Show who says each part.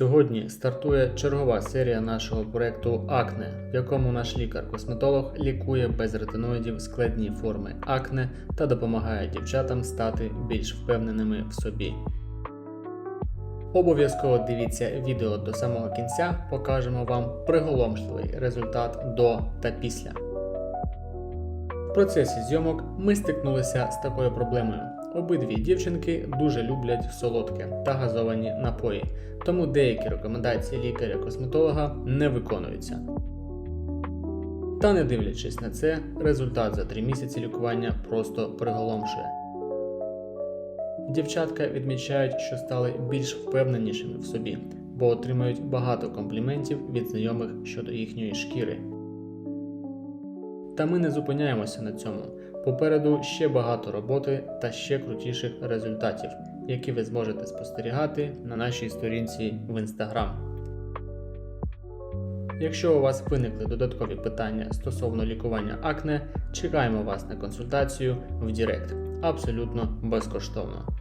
Speaker 1: Сьогодні стартує чергова серія нашого проекту Акне, в якому наш лікар-косметолог лікує без ретиноїдів складні форми акне та допомагає дівчатам стати більш впевненими в собі. Обов'язково дивіться відео до самого кінця, покажемо вам приголомшливий результат до та після. В процесі зйомок ми стикнулися з такою проблемою. Обидві дівчинки дуже люблять солодке та газовані напої, тому деякі рекомендації лікаря-косметолога не виконуються. Та не дивлячись на це, результат за 3 місяці лікування просто приголомшує. Дівчатка відмічають, що стали більш впевненішими в собі, бо отримують багато компліментів від знайомих щодо їхньої шкіри. Та ми не зупиняємося на цьому. Попереду ще багато роботи та ще крутіших результатів, які ви зможете спостерігати на нашій сторінці в Instagram. Якщо у вас виникли додаткові питання стосовно лікування акне, чекаємо вас на консультацію в Директ абсолютно безкоштовно.